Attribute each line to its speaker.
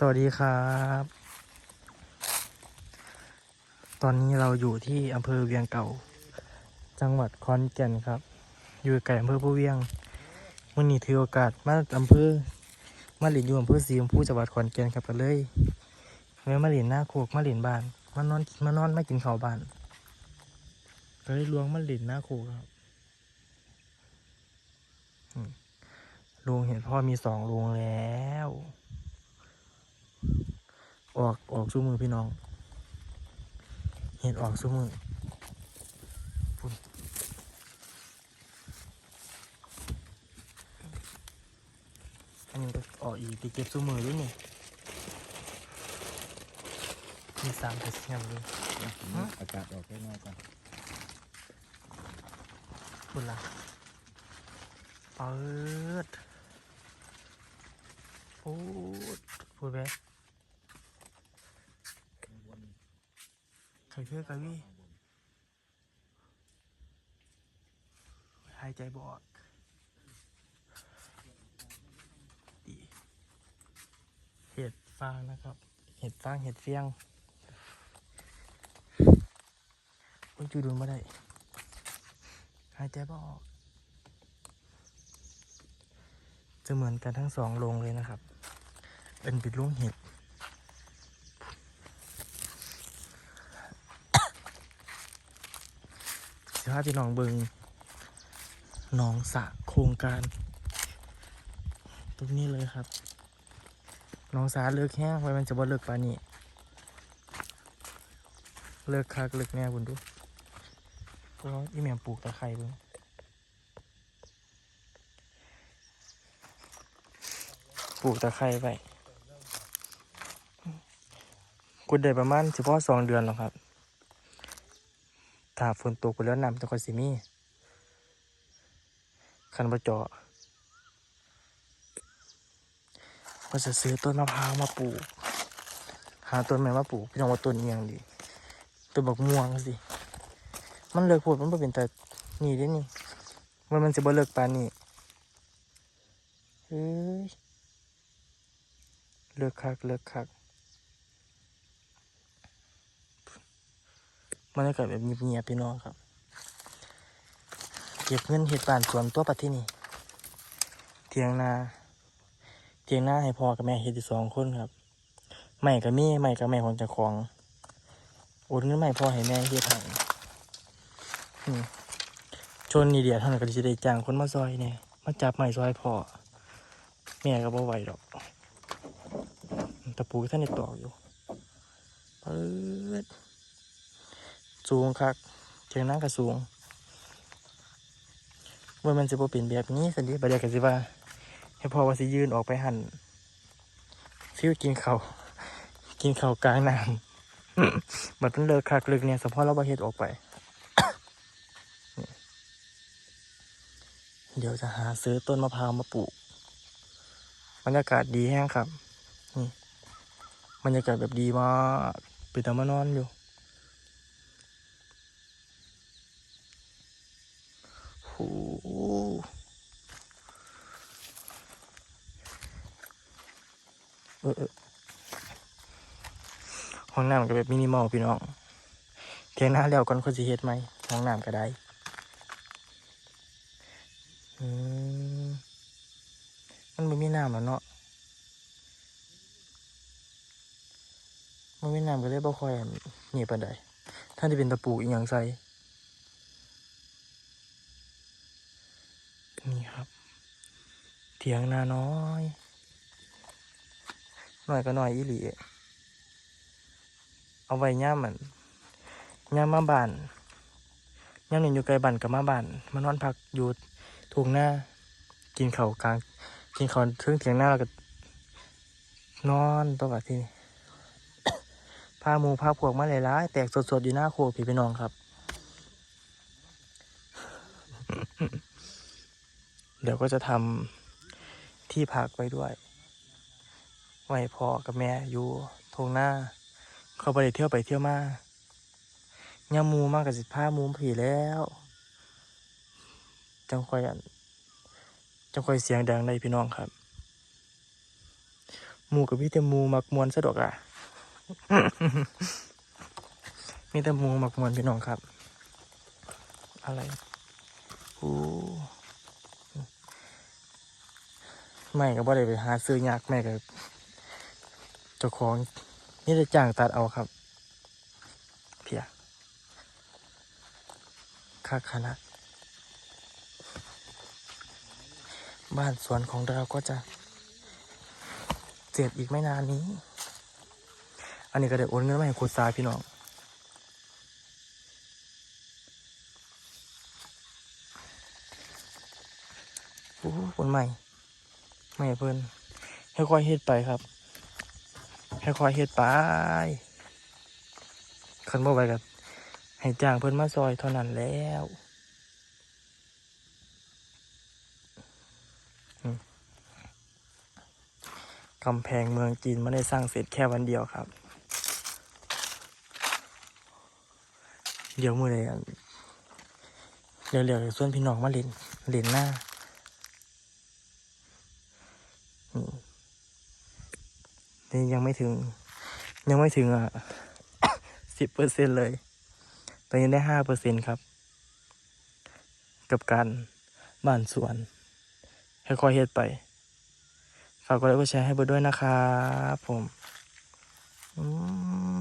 Speaker 1: สวัสดีครับ ตอนนี้เราอยู่ที่อำเภอเวียงเก่า จังหวัดขอนแก่นครับ อยู่ไกลอำเภอผู้เวียงวันนี้ถือโอกาสมาอำเภอมาหลินอยู่อำเภอสีชมพูจังหวัดขอนแก่นครับกันเลยเมื่อมาหลินหน้าโคกมาหลินบ้านมานอนมานอนไมากินข้าวบ้านก็เลยลวงมาหลินหน้าโคกครับลุงเห็นพ่อมีสองลุงแล้ว ออกออกสู้มือพี่น้อง เห็นออกสู้มือพุ่นอันนี้ก็ออกอีกตีเก็บสู้มือด้วยนี่มีสามแต่เสียงเลย
Speaker 2: อากาศออกได้น้อยก่อน
Speaker 1: พุ่นละเปิดพูดพูดไป ใครเชื่อกะวี่หายใจบอดดีเห็ดฟางนะครับ เห็ดฟางเห็ดเฟียงโอ้ยจูดูมาได้หายใจบออกจะเหมือนกันทั้งสองโรงเลยนะครับ เป็นปิดลุงเห็ด สิพาพี่น้องเบิงหนองสระโครงการ ตรงนี้เลยครับหนองสาเลิกแห้งไว้มันจะบ่เลิกปานนี้เลิกคักเลิกแน่คุณดูเพราะว่าอีแม่ปลูกตะไคร้เบิงปลูกตะไคร้ไว้กุดได้ประมาณเฉพาะสองเดือนหรอกครับ ถ้าฝนตกไปแล้วน้ำจะค่อยสิมีคันประจาะก็จะซื้อต้นมะพร้าวมาปลูก หาต้นไม้มาปลูกพี่น้องว่าต้นเอียงดีต้นบักม่วงสิมันเลิกพูดมันเป็นแต่นี่ด้นี่มันมันจะบ่เลิกปานนี่เฮ้ยเลิกคักเลิกคัก บรรยากาศแบบเงียบๆพี่น้องครับ เก็บเงินเห็ดบ้านสวนตัวปัดที่นี่ เทียงนา เทียงนาให้พ่อกับแม่เห็ดสองคนครับใหม่กับแม่ใหม่กับแม่ของเจ้าของโอนเงินใหม่พ่อให้แม่เฮ็ดให้ชนนี่เดียวเท่านั้นก็จะได้จ้างคนมาซอยเนี่ยมาจับใหม่ซอยพ่อแม่ก็บ่ไหวดอกตะปูท่านได้ตอกอยู่เปิด สูงครับเชียงนั่งก็สูงว่ามันจะบ่เป็นแบบนี้สันดีประเดี๋ยวก็สิว่าให้พ่อว่าสิยืนออกไปหันฟิวกินเขาวกินเข่ากลางน้ำบัดมันเลิกคักลิกเนี่ยสมพอเราบ่เฮ็ดออกไป เดี๋ยวจะหาซื้อต้นมะพร้าวมาปลูกบรรยากาศดีแห้งครับนี่บรรยากาศแบบดีมากป็นตามานอนอยู่ โอ้โหเออเออ ห้องน้ำก็แบบมินิมอลพี่น้องเทียงหน้าแล้วก่อนเขาสิเฮ็ดไหมห้องน้ำก็ได้มันไม่มีน้ำแล้วเนาะมันไม่มีน้ำก็เลยบ่ค่อยอันนี่ปานใดถ้าจะเป็นตะปูอีกอย่างใส่นี่ครับ เถียงนาน้อย หน่อยก็หน่อยอีหลีเอาไว้ย่ามันย่ามมาบ้านย่ามนี่อยู่ไกลบ้านกับมาบ้านมานอนพักอยู่ทุ่งหน้า กินเขาวกลาง กินเขาวถึงเถียงหน้าแล้วก็ นอนตัวแบบที่พาหมูพาพวกมาหลายๆแตกสดๆอยู่หน้าโคกพี่พี่น้องครับ เดี๋ยวก็จะทำที่พักไว้ด้วย ไว้พ่อกับแม่อยู่ทงหน้า เขาไปเที่ยวไปเที่ยวมาย่ามูมากกับสิผ้ามูมผีแล้ว จังคอยอันจังคอยเสียงดังในพี่น้องครับ มูกับพี่แต่มูมักมวนสะดอกอะมีแต่มูมักมวนพี่น้องครับ อะไรโอ้ไม่ก็บ่ได้ไปหาซื้อยากแม่ก็ เจ้าของนี่จะจ้างตัดเอาครับ เพียค่าขนาดบ้านสวนของเราก็จะเสร็จอีกไม่นานนี้ อันนี้ก็ได้โอนเงินมาให้คุณสาพี่น้องโอ้คนใหม่ ใหม่เพิ่นให้ค่อยๆเฮ็ดไปครับ ค่อยๆเฮ็ดไปคันบ่ไปกับให้จ้างเพิ่นมาซอยเท่านั้นแล้วกำแพงเมืองจีนไม่ได้สร้างเสร็จแค่วันเดียวครับ เดี๋ยวมือเลยเดี๋ยวเดี๋ยวส่วนพี่น้องมาเล่นเล่นหน้า นี่ยังไม่ถึง ยังไม่ถึงอะสิบเปอร์เซ็นเลย ตอนนี้ได้ห้าเปอร์เซ็นครับ กับการบ้านสวนค่อยๆเฮ็ดไป ฝากกดไลค์กดแชร์ให้เบิร์ดด้วยนะครับผม อืม